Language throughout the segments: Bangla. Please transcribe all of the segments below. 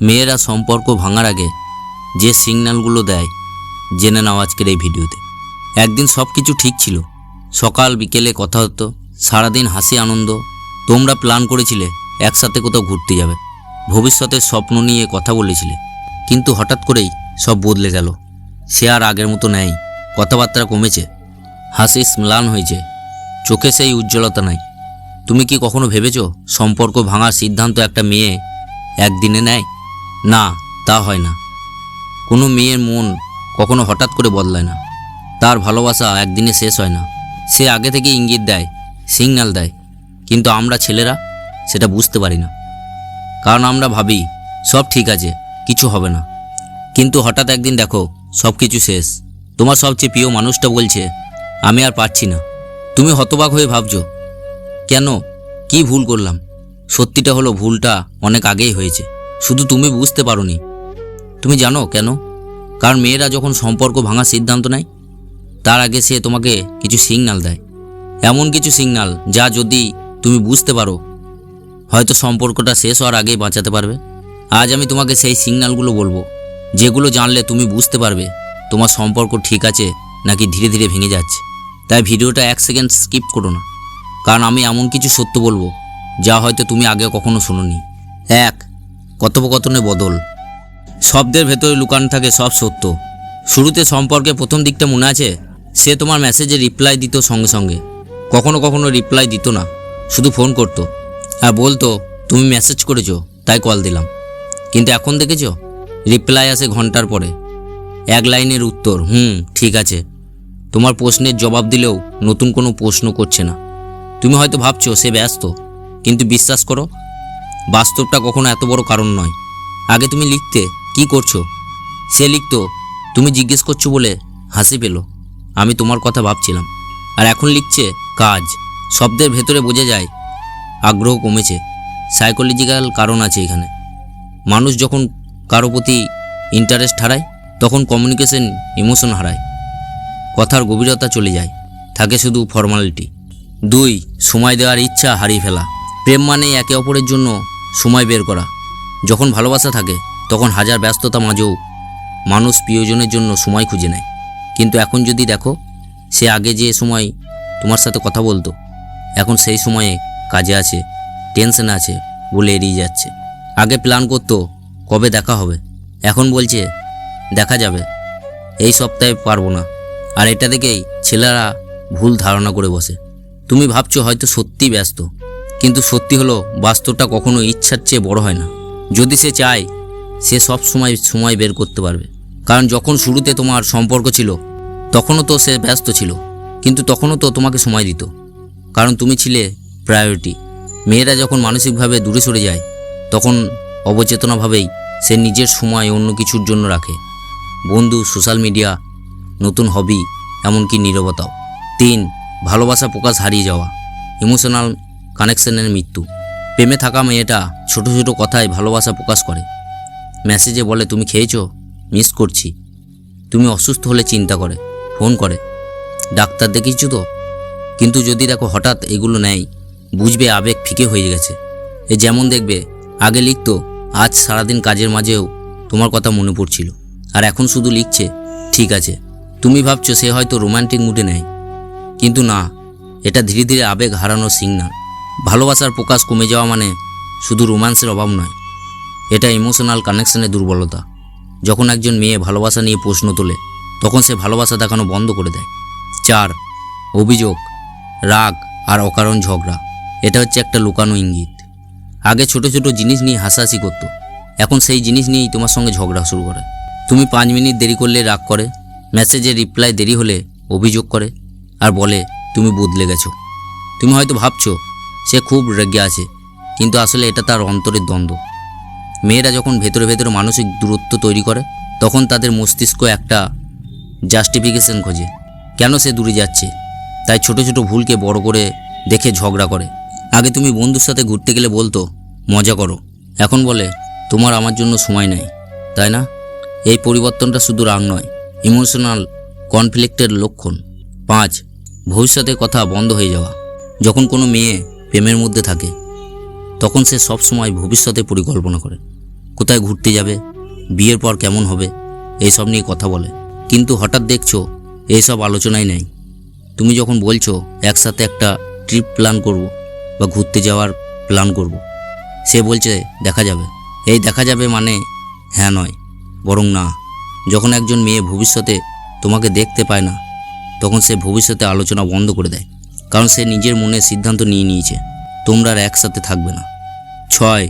মেয়েরা সম্পর্ক ভাঙার আগে যে সিগন্যালগুলো দেয়, জেনে নাও আজকের এই ভিডিওতে। একদিন সব কিছু ঠিক ছিল। সকাল, বিকেলে কথা হতো, সারাদিন হাসি, আনন্দ। তোমরা প্ল্যান করেছিলে একসাথে কোথাও ঘুরতে যাবে। ভবিষ্যতের স্বপ্ন নিয়ে কথা বলেছিলে। কিন্তু হঠাৎ করেই সব বদলে গেল। সে আর আগের মতো নেই। কথাবার্তা কমেছে। হাসি স্ম্লান হয়েছে। চোখে সেই উজ্জ্বলতা নাই। তুমি কি কখনো ভেবেছো সম্পর্ক ভাঙার সিদ্ধান্ত একটা মেয়ে একদিনে নেয়? না, তা হয় না। কোনো মেয়ের মন কখনো হঠাৎ করে বদলায় না। তার ভালোবাসা একদিনে শেষ হয় না। সে আগে থেকে ইঙ্গিত দেয় সিগন্যাল দেয়। কিন্তু আমরা ছেলেরা সেটা বুঝতে পারি না। কারণ আমরা ভাবি, সব ঠিক আছে, কিছু হবে না। কিন্তু হঠাৎ একদিন দেখো, সব কিছু শেষ। তোমার সবচেয়ে প্রিয় মানুষটা বলছে, আমি আর পারছি না। তুমি হতবাক হয়ে ভাবছ, কেন? কি ভুল করলাম? সত্যিটা হলো, ভুলটা অনেক আগেই হয়েছে। শুধু তুমি বুঝতে পারোনি। তুমি জানো কেন? কারণ মেয়েরা যখন সম্পর্ক ভাঙার সিদ্ধান্ত নেয়, তার আগে সে তোমাকে কিছু সিগনাল দেয়। এমন কিছু সিগনাল যা যদি তুমি বুঝতে পারো, হয়তো সম্পর্কটা শেষ হওয়ার আগেই বাঁচাতে পারবে। আজ আমি তোমাকে সেই সিগনালগুলো বলব, যেগুলো জানলে তুমি বুঝতে পারবে তোমার সম্পর্ক ঠিক আছে নাকি ধীরে ধীরে ভেঙে যাচ্ছে। তাই ভিডিওটা এক সেকেন্ড স্কিপ করো না। কারণ আমি এমন কিছু সত্য বলব, যা হয়তো তুমি আগে কখনো শোনোনি। এক কথোপকথনে বদল। শব্দের ভেতরে লুকানো থাকে সব সত্য। শুরুতে সম্পর্কে প্রথম দিকটা মনে আছে? সে তোমার মেসেজে রিপ্লাই দিত সঙ্গে সঙ্গে। কখনো কখনো রিপ্লাই দিত না। শুধু ফোন করতো। আর বলতো, তুমি মেসেজ করেছ, তাই কল দিলাম। কিন্তু এখন দেখেছ? রিপ্লাই আসে ঘণ্টার পরে। এক লাইনের উত্তর, হুম, ঠিক আছে। তোমার প্রশ্নের জবাব দিলেও নতুন কোনো প্রশ্ন করছে না। তুমি হয়তো ভাবছ সে ব্যস্ত, কিন্তু বিশ্বাস করো বাস্তবটা কখনো এত বড় কারণ নয়। আগে তুমি লিখতে কি করছ? সে লিখতো, তুমি জিজ্ঞেস করছ বলে হাসি পেল। আমি তোমার কথা ভাবছিলাম। আর এখন লিখছে, কাজ। শব্দের ভেতরে বোঝা যায়, আগ্রহ কমেছে। সাইকোলজিক্যাল কারণ আছে এখানে। মানুষ যখন কারও প্রতি ইন্টারেস্ট হারায়, তখন কমিউনিকেশন ইমোশন হারায়। কথার গভীরতা চলে যায়। থাকে শুধু ফর্মালিটি দুই, সময় দেওয়ার ইচ্ছা হারিয়ে ফেলা। প্রেম মানে একে অপরের জন্য সময় বের করা। যখন ভালোবাসা থাকে, তখন হাজার ব্যস্ততা মাঝেও মানুষ প্রিয়জনের জন্য সময় খুঁজে নেয়। কিন্তু এখন যদি দেখো, সে আগে যে সময় তোমার সাথে কথা বলতো, এখন সেই সময়ে কাজে আছে, টেনশন আছে বলে এড়িয়ে যাচ্ছে। আগে প্ল্যান করতো কবে দেখা হবে, এখন বলছে দেখা যাবে, এই সপ্তাহে পারব না। আর এটা দেখেই ছেলেরা ভুল ধারণা করে বসে। তুমি ভাবছ হয়তো সত্যি ব্যস্ত। কিন্তু সত্যি হলো বাস্তবটা কখনো ইচ্ছার চেয়ে বড় হয় না। যদি সে চায়, সে সব সময় সময় বের করতে পারবে। কারণ যখন শুরুতে তোমার সম্পর্ক ছিল, তখনও তো সে ব্যস্ত ছিল, কিন্তু তখনও তো তোমাকে সময় দিত। কারণ তুমি ছিলে প্রায়োরিটি মেয়েরা যখন মানসিকভাবে দূরে সরে যায়, তখন অবচেতনাভাবেই সে নিজের সময় অন্য কিছুর জন্য রাখে। বন্ধু সোশ্যাল মিডিয়া নতুন হবি এমনকি নীরবতাও। তিন, ভালোবাসা প্রকাশ হারিয়ে যাওয়া। ইমোশনাল কানেকশনের মৃত্যু। প্রেমে থাকা মেয়েটা ছোট ছোট কথায় ভালোবাসা প্রকাশ করে। মেসেজে বলে, তুমি খেয়েছো? মিস করছি। তুমি অসুস্থ হলে চিন্তা করে, ফোন করে। ডাক্তার দেখিয়েছো তো? কিন্তু যদি দেখো হঠাৎ এগুলো নেয় বুঝবে আবেগ ফিকে হয়ে গেছে। এ যেমন দেখবে, আগে লিখতো, আজ সারাদিন কাজের মাঝেও তোমার কথা মনে পড়ছিল। আর এখন শুধু লিখছে, ঠিক আছে। তুমি ভাবছ সে হয়তো রোমান্টিক মুডে নেয় কিন্তু না, এটা ধীরে ধীরে আবেগ হারানোর সিগনাল ভালোবাসার প্রকাশ কমে যাওয়া মানে শুধু রোম্যান্সের অভাব নয়, এটা ইমোশনাল কানেকশনের দুর্বলতা। যখন একজন মেয়ে ভালোবাসা নিয়ে প্রশ্ন তোলে, তখন সে ভালোবাসা দেখানো বন্ধ করে দেয়। চার, অভিযোগ, রাগ আর অকারণ ঝগড়া, এটা হচ্ছে একটা লুকানো ইঙ্গিত। আগে ছোট ছোট জিনিস নিয়ে হাসাহাসি করতো, এখন সেই জিনিস নিয়েই তোমার সঙ্গে ঝগড়া শুরু করে। তুমি পাঁচ মিনিট দেরি করলে রাগ করে মেসেজের রিপ্লাই দেরি হলে অভিযোগ করে, আর বলে, তুমি বদলে গেছো। তুমি হয়তো ভাবছ সে খুব রেগে আছে। কিন্তু আসলে এটা তার অন্তরের দ্বন্দ্ব। মেয়েরা যখন ভেতরে ভেতরে মানসিক দূরত্ব তৈরি করে, তখন তাদের মস্তিষ্ক একটা জাস্টিফিকেশন খোঁজে। কেন সে দূরে যাচ্ছে? তাই ছোট ছোট ভুলকে বড় করে দেখে ঝগড়া করে। আগে তুমি বন্ধুর সাথে ঘুরতে গেলে বলতো, মজা করো। এখন বলে, তোমার আমার জন্য সময় নেই। তাই না? এই পরিবর্তনটা শুধু রাগ নয় ইমোশনাল কনফ্লিক্টের লক্ষণ। পাঁচ ভবিষ্যতের কথা বন্ধ হয়ে যাওয়া। যখন কোনো মেয়ে প্রেমের মধ্যে থাকে। তখন সে সব সময় ভবিষ্যতে পরিকল্পনা করে। কোথায় ঘুরতে যাবে, বিয়ের পর কেমন হবে, এইসব নিয়ে কথা বলে। কিন্তু হঠাৎ দেখছ, এইসব আলোচনাই নেই। তুমি যখন বলছো, একসাথে একটা ট্রিপ প্ল্যান করব বা ঘুরতে যাওয়ার প্ল্যান করব, সে বলছে, দেখা যাবে। এই দেখা যাবে মানে হ্যাঁ নয়, বরং না। যখন একজন মেয়ে ভবিষ্যতে তোমাকে দেখতে পায় না, তখন সে ভবিষ্যতে আলোচনা বন্ধ করে দেয়। কারণ সে নিজের মনে সিদ্ধান্ত নিয়ে নিয়েছে। তোমরা আর একসাথে থাকবে না। ছয়,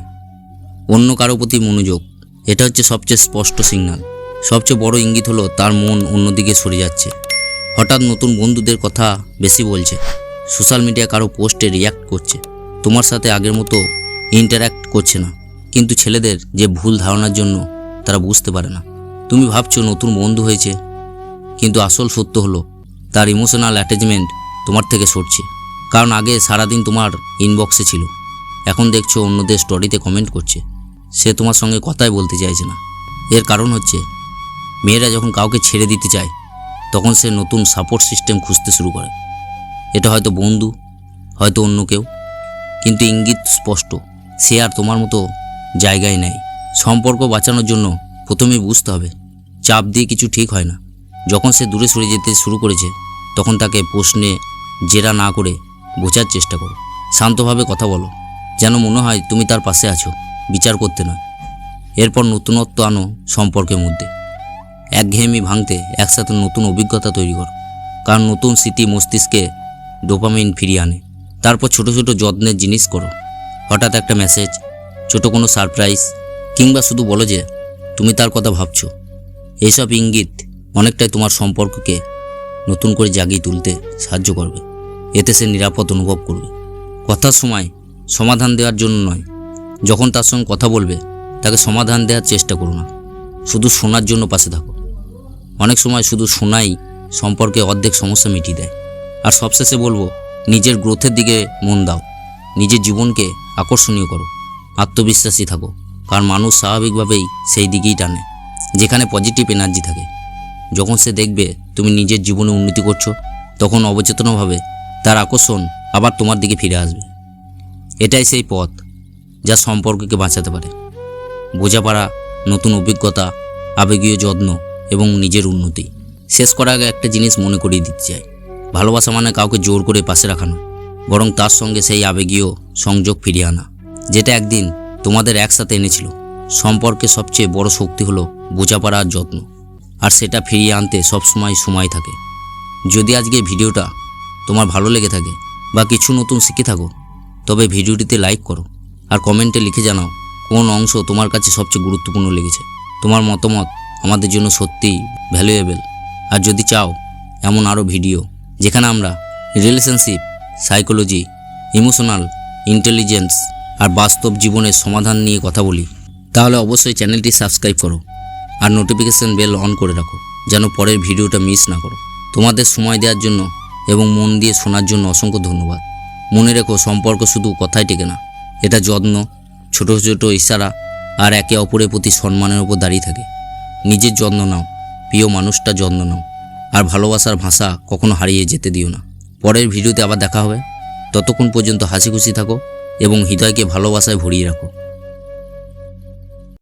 অন্য কারও প্রতি মনোযোগ। এটা হচ্ছে সবচেয়ে স্পষ্ট সিগন্যাল সবচেয়ে বড় ইঙ্গিত হলো তার মন অন্যদিকে সরে যাচ্ছে। হঠাৎ নতুন বন্ধুদের কথা বেশি বলছে। সোশ্যাল মিডিয়া কারও পোস্টে রিয়াক্ট করছে। তোমার সাথে আগের মতো ইন্টারাক্ট করছে না। কিন্তু ছেলেদের যে ভুল ধারণার জন্য তারা বুঝতে পারে না। তুমি ভাবছ নতুন বন্ধু হয়েছে। কিন্তু আসল সত্য হলো, তার ইমোশনাল অ্যাটাচমেন্ট তোমার থেকে সরছে। কারণ আগে সারাদিন তোমার ইনবক্সে ছিল। এখন দেখছ অন্যদের স্টোরিতে কমেন্ট করছে। সে তোমার সঙ্গে কথাই বলতে চাইছে না। এর কারণ হচ্ছে, মেয়েরা যখন কাউকে ছেড়ে দিতে চায়, তখন সে নতুন সাপোর্ট সিস্টেম খুঁজতে শুরু করে। এটা হয়তো বন্ধু, হয়তো অন্য কেউ। কিন্তু ইঙ্গিত স্পষ্ট, সে আর তোমার মতো জায়গায় নেয় সম্পর্ক বাঁচানোর জন্য প্রথমেই বুঝতে হবে, চাপ দিয়ে কিছু ঠিক হয় না। যখন সে দূরে সরে যেতে শুরু করেছে, তখন তাকে প্রশ্নে জেরা না করে বোঝার চেষ্টা করো। শান্তভাবে কথা বলো, যেন মনে হয় তুমি তার পাশে আছো। বিচার করতে নয়। এরপর নতুনত্ব আনো সম্পর্কের মধ্যে। একঘেয়েমি ভাঙতে একসাথে নতুন অভিজ্ঞতা তৈরি করো। কারণ নতুন স্মৃতি মস্তিষ্কে ডোপামিন ফিরিয়ে আনে। তারপর ছোট ছোট যত্নের জিনিস করো। হঠাৎ একটা মেসেজ ছোট কোনো সারপ্রাইজ কিংবা শুধু বলো যে, তুমি তার কথা ভাবছ। এইসব ইঙ্গিত অনেকটাই তোমার সম্পর্ককে নতুন করে জাগিয়ে তুলতে সাহায্য করবে। এতে সে নিরাপদ অনুভব করবে। কথার সময় সমাধান দেওয়ার জন্য নয়। যখন তার সঙ্গে কথা বলবে, তাকে সমাধান দেওয়ার চেষ্টা করো না। শুধু শোনার জন্য পাশে থাকো। অনেক সময় শুধু শোনাই সম্পর্কে অর্ধেক সমস্যা মিটিয়ে দেয়। আর সবশেষে বলব, নিজের গ্রোথের দিকে মন দাও। নিজের জীবনকে আকর্ষণীয় করো। আত্মবিশ্বাসী থাকো। কারণ মানুষ স্বাভাবিকভাবেই সেই দিকেই টানে, যেখানে পজিটিভ এনার্জি থাকে। যখন সে দেখবে তুমি নিজের জীবনে উন্নতি করছ, তখন অবচেতনভাবে তার আকর্ষণ আবার তোমার দিকে ফিরে আসবে। এটাই সেই পথ যা সম্পর্ককে বাঁচাতে পারে। বোঝাপড়া, নতুন অভিজ্ঞতা, আবেগীয় যত্ন এবং নিজের উন্নতি। শেষ করার আগে একটা জিনিস মনে করিয়ে দিতে চাই। ভালোবাসা মানে কাউকে জোর করে পাশে রাখানো, বরং তার সঙ্গে সেই আবেগীয় সংযোগ ফিরিয়ে আনা, যেটা একদিন তোমাদের একসাথে এনেছিল। সম্পর্কে সবচেয়ে বড় শক্তি হলো বোঝাপড়া আর যত্ন। আর সেটা ফিরিয়ে আনতে সবসময় সময় থাকে। যদি আজকে ভিডিওটা তোমার ভালো লেগে থাকে বা কিছু নতুন শিখে থাকো, তবে ভিডিওটিতে লাইক করো আর কমেন্টে লিখে জানাও কোন অংশ তোমার কাছে সবচেয়ে গুরুত্বপূর্ণ লেগেছে। তোমার মতামত আমাদের জন্য সত্যিই ভ্যালুয়েবল আর যদি চাও এমন আরও ভিডিও যেখানে আমরা রিলেশনশিপ সাইকোলজি ইমোশনাল ইন্টেলিজেন্স আর বাস্তব জীবনের সমাধান নিয়ে কথা বলি, তাহলে অবশ্যই চ্যানেলটি সাবস্ক্রাইব করো। আর নোটিফিকেশান বেল অন করে রাখো, যেন পরের ভিডিওটা মিস না করো। তোমাদের সময় দেওয়ার জন্য এবং মন দিয়ে শোনার জন্য অসংখ্য ধন্যবাদ। মনে রেখো, সম্পর্ক শুধু কথাই টেকে না, এটা যত্ন, ছোট ছোট ইশারা আর একে অপরের প্রতি সম্মানের উপর দাঁড়িয়ে থাকে। নিজের যত্ন নাও, প্রিয় মানুষটা যত্ন নাও, আর ভালোবাসার ভাষা কখনো হারিয়ে যেতে দিও না। পরের ভিডিওতে আবার দেখা হবে। ততক্ষণ পর্যন্ত হাসি খুশি থাকো এবং হৃদয়কে ভালোবাসায় ভরিয়ে রাখো।